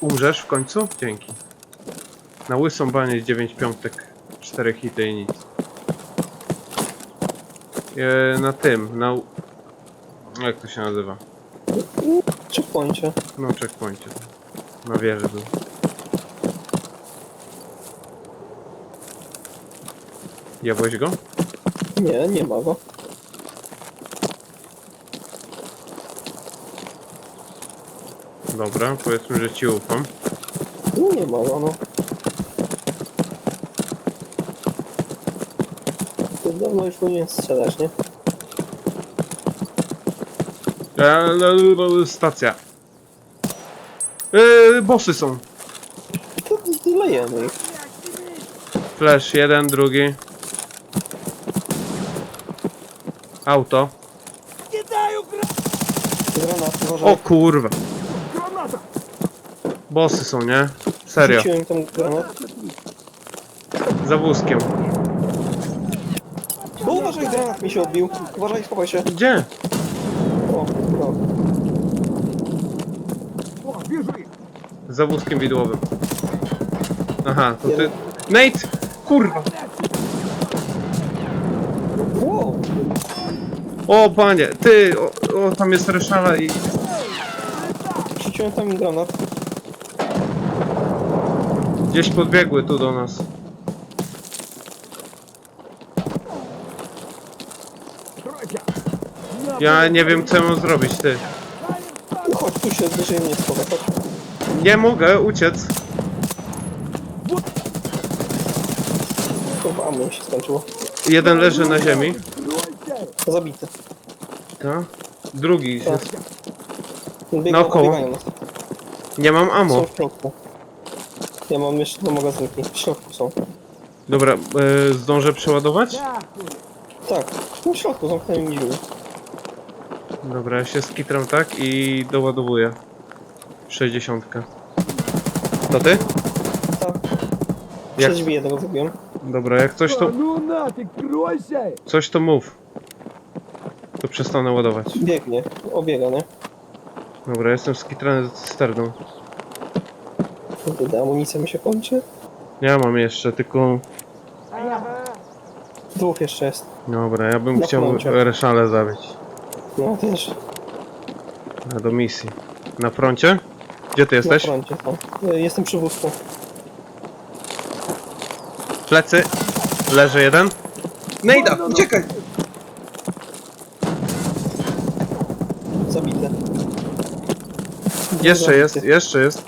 Umrzesz w końcu? Dzięki. Na łysą banię 9 piątek, 4 hity i nic. E, na tym, na... Jak to się nazywa? Checkpoincie. No, checkpoincie. Na wieży był. Jadłeś go? Nie, nie ma go. Dobra, powiedzmy, że ci ufam. No nie ma go, no. To dawno już powinien strzelać, nie? Eee, stacja. Eee, bossy są. To lejemy ich. Flash, jeden, drugi. Auto. Granat. O kurwa. Bossy są, nie? Serio. Rzuciłem tam granat. Za wózkiem. O, uważaj, granat mi się odbił. Uważaj, schowaj się. Gdzie? O, no. Za wózkiem widłowym. Aha, to ty... Nate! Kurwa! Wow. O panie, ty! O, o tam jest reszala i... Rzuciłem tam granat. Gdzieś podbiegły tu do nas. Ja nie wiem co mam zrobić, ty. Chodź, tu się bliżej mnie schowa, chodź. Nie mogę uciec. Kurwa, ammo się skończyło. Jeden leży na ziemi. Zabity. Tak. Drugi Tak. jest. Biegną, Naokoło. Nie mam Są ammo. w środku. Ja mam jeszcze dwa magazynki. W środku są. Dobra, e, zdążę przeładować? Tak, w środku zamknęli mi drzwi. Dobra, ja się skitram tak i doładowuję. 60. To ty? Tak. Jak- Przez drzwi jednego zrobiłem. Dobra, jak coś to. Ну нафиг, кройся! Coś to mów. To przestanę ładować. Biegnie, obiega, nie? Dobra, jestem skitrany z cysterną. Kurde, amunicja mi się kończy. Ja mam jeszcze, tylko. Dwóch jeszcze jest. Dobra, ja bym Na chciał froncie. reszalę zabić. No też. A do misji. Na froncie? Gdzie ty jesteś? Na froncie, tam. E, Jestem przy wózku. Plecy. Leży jeden. Nejda, uciekaj! Zabite. Jeszcze Zabity. jest, jeszcze jest.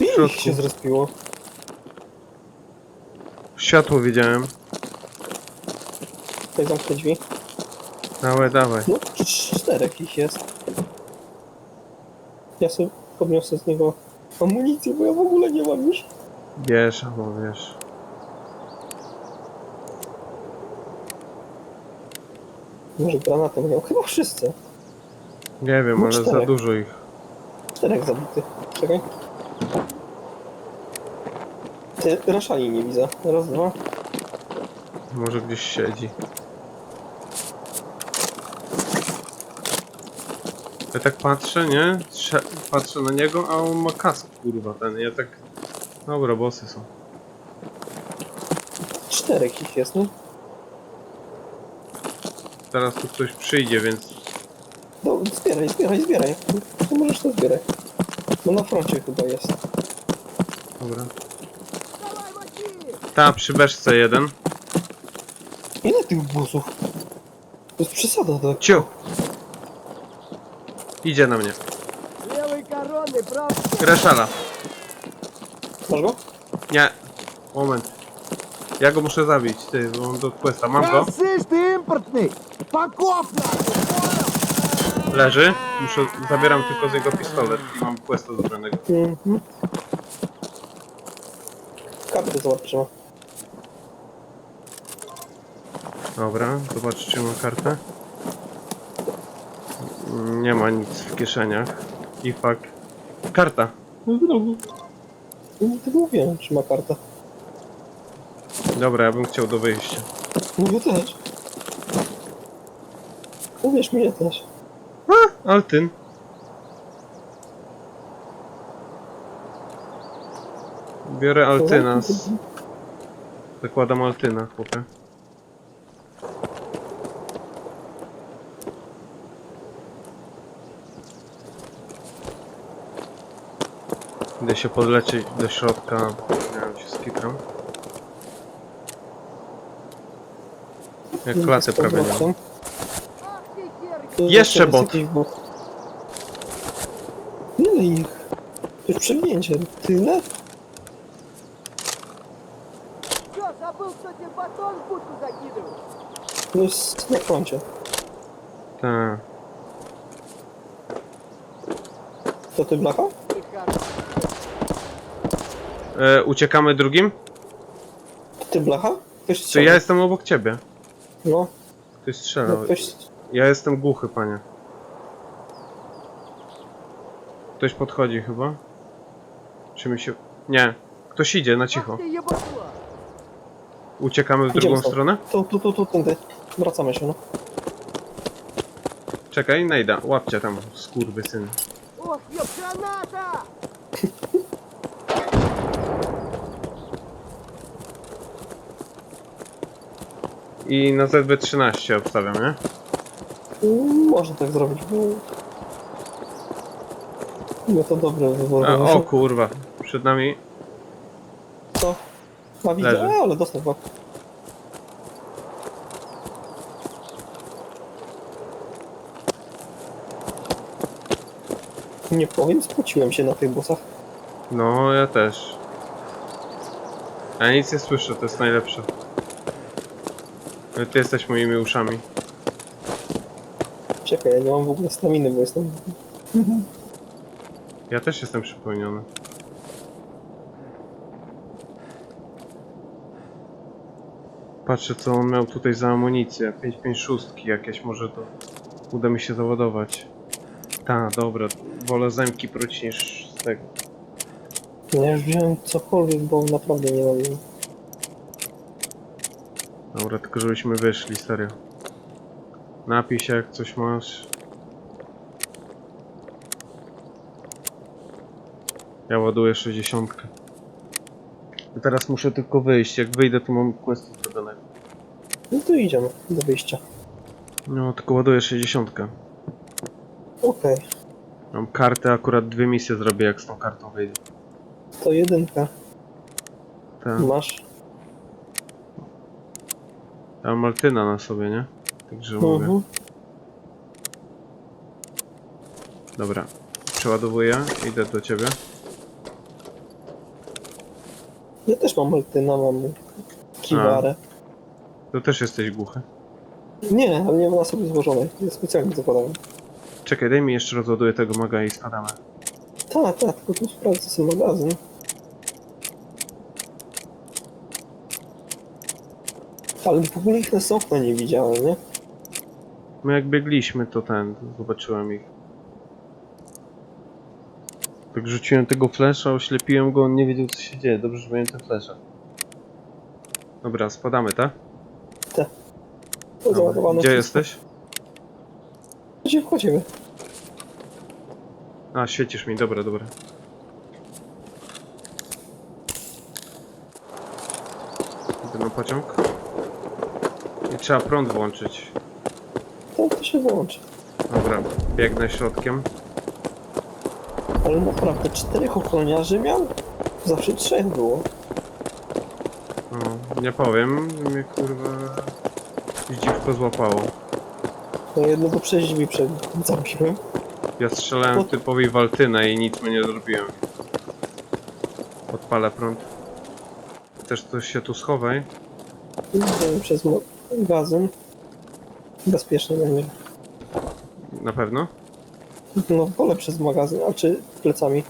Ile środku. ich się zrespiło? Światło widziałem. Tutaj zamknę drzwi. Dawaj, dawaj. No, cz- czterech ich jest. Ja sobie podniosę z niego amunicję, bo ja w ogóle nie mam już. Bierz, albo wiesz. Może granatem miał. Chyba wszyscy. Nie wiem, No ale za czterech. dużo ich. Czterech zabitych. Czekaj. Ty, Raszali nie widzę. Raz, dwa. Może gdzieś siedzi. Ja tak patrzę, nie? Trze- patrzę na niego, a on ma kask, kurwa, ten. Ja tak... Dobra, bossy są. Czterech ich jest, nie? Teraz tu ktoś przyjdzie, więc... No, zbieraj, zbieraj, zbieraj. To możesz to zbierać. No na froncie chyba jest. Dobra. Ta, przy beczce jeden. Ile tych busów? To jest przesada, tak. Ciu! Idzie na mnie. Левый коронный, правый! Reszala. Masz go? Nie. Moment. Ja go muszę zabić, ty, bo mam do questa. Mam go. Слышь, ты импортный! Паков нахуй! Leży. Muszę, zabieram tylko z jego pistolet i mam questa zrobionego. Mhm. Kartę zobacz, czy ma. Dobra, zobacz czy ma kartę. Nie ma nic w kieszeniach. I fuck. Karta. No znowu. No tego mówiłem, czy ma kartę. Dobra, ja bym chciał do wyjścia. No ja też. Uwierz mi, ja też. Altyn. Biorę Altynas. Zakładam Altyna, chłopie. Idę się podlecieć do środka, wiem, się skitram. Jak klatę Z prawie nie Jeszcze teraz bot. jakiś bot. Ile ich? To jest przewinięcie. Tyle? Что, забыл, что тебе батон в будку закидывал? To jest na froncie. Tak. To ty blacha? Нехорошо. E, uciekamy drugim? To ty blacha? Ktoś Czy strzela. ja jestem obok ciebie? No, Ktoś no strzelał. ktoś... Ja jestem głuchy, panie. Ktoś podchodzi chyba? Czy mi się... Nie. Ktoś idzie na cicho. Ах ты ебанула! Uciekamy w Idziemy drugą stąd. stronę? Tu, tu, tu, tu, tędy. Wracamy się, no. Czekaj, najda. Łapcie tam, skurwysyn. Ох, ёб, граната! I na ZB-13 obstawiam, nie? Mm, Można tak zrobić, bo... No to dobry wybór. A, o kurwa. Przed nami... Co? A widzę, Leży. a, ale dostał go. Nie powiem, spociłem się na tych busach. No, ja też. Ja nic nie słyszę, to jest najlepsze. Ale Ty jesteś moimi uszami. Czekaj, ja nie mam w ogóle staminy, bo jestem... Ja też jestem przypełniony. Patrzę co on miał tutaj za amunicję. 556 jakieś może to uda mi się załadować. Ta, dobra. Wolę zemki pruć niż z tego. Ja już wziąłem cokolwiek, bo naprawdę nie mam... Dobra, tylko żebyśmy wyszli, serio. Napij się jak coś masz. Ja ładuję 60. I Teraz muszę tylko wyjść. Jak wyjdę, to mam quest zrobionego. No to idziemy do wyjścia. No, tylko ładuję 60. Okej, Mam kartę, akurat dwie misje zrobię, jak z tą kartą wyjdę. to jedynka. Tak. Masz. Ja mam Maltyna na sobie, nie? Także mówię. Mhm. Dobra. Przeładowuję, idę do ciebie. Ja też mam Maltyna, mam Kiwarę. To też jesteś głuchy. Nie, ale nie mam na sobie złożonej. Ja specjalnie zakładałem. Czekaj, daj mi jeszcze rozładuję tego maga i spadamy. Tak, tak, tylko tu sprawdzę sobie magazyn. Ale w ogóle ich na nie widziałem, nie? My jak biegliśmy, to ten, zobaczyłem ich. Tak rzuciłem tego flesza, oślepiłem go, on nie wiedział co się dzieje. Dobrze, że miałem ten flesza. Dobra, spadamy, tak? To Dobra. załadowane Gdzie wszystko. jesteś? Gdzie wchodzimy? A, świecisz mi, dobra, dobra. Idę na pociąg. I trzeba prąd włączyć. Się włączy. Dobra, biegnę środkiem. Ale naprawdę, czterech ochroniarzy miał? Zawsze trzech było. No, nie powiem, mnie kurwa dziwko złapało. No jednego przez drzwi przed zabiłem. Ja strzelałem typowi waltynę i nic mu nie zrobiłem. Odpalę prąd. Też coś się tu schowaj. Idziemy przez magazyn. Bezpiecznie będzie. Na pewno? No wolę przez magazyn, a czy plecami?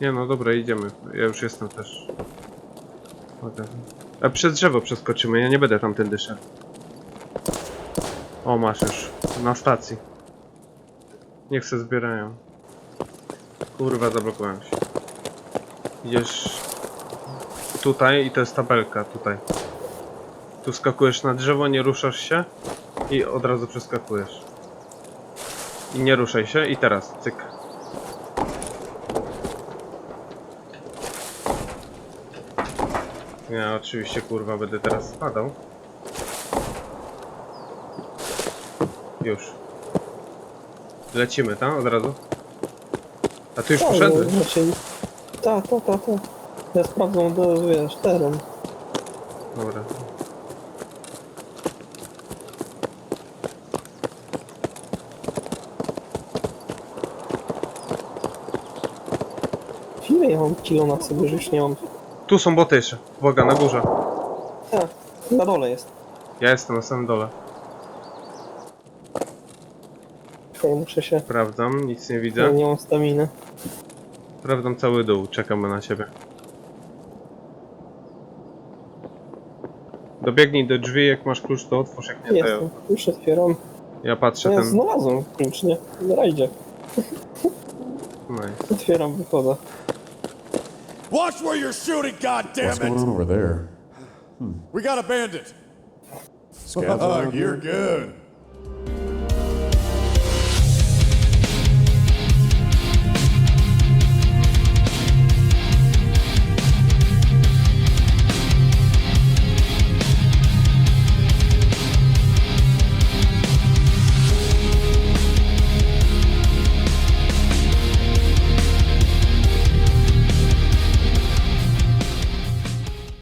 Nie no dobra, idziemy. Ja już jestem też. Mogę. A przez drzewo przeskoczymy, ja nie będę tamtędy szedł. O, masz już. Na stacji. Niech se zbierają. Kurwa, zablokowałem się. Idziesz tutaj i to jest tabelka tutaj. Tu skakujesz na drzewo, nie ruszasz się i od razu przeskakujesz. I nie ruszaj się i teraz, cyk. Ja oczywiście kurwa będę teraz spadał. Już. Lecimy, tak? Od razu? A ty już Tak, poszedłeś? Raczej... Tak, tak, tak, tak. Ja sprawdzam, do, wiesz, teren. Dobra. Ile ja mam kilo na sobie, że już nie mam. Tu są boty jeszcze. Uwaga, na górze. Tak, na dole jest. Ja jestem na samym dole. Tylko muszę się... Sprawdzam, nic nie Ja widzę. nie mam staminy. Sprawdzam cały dół, czekamy na ciebie. Dobiegnij do drzwi, jak masz klucz to otwórz, jak nie to ja, Jestem, już otwieram. ja patrzę Ja ten... znalazłem klucz, nie? Na rajdzie. Nice. Otwieram, wychodzę. Watch where you're shooting, What's goddammit! going on over there? We got a bandit. Scavs around oh, you're here? good.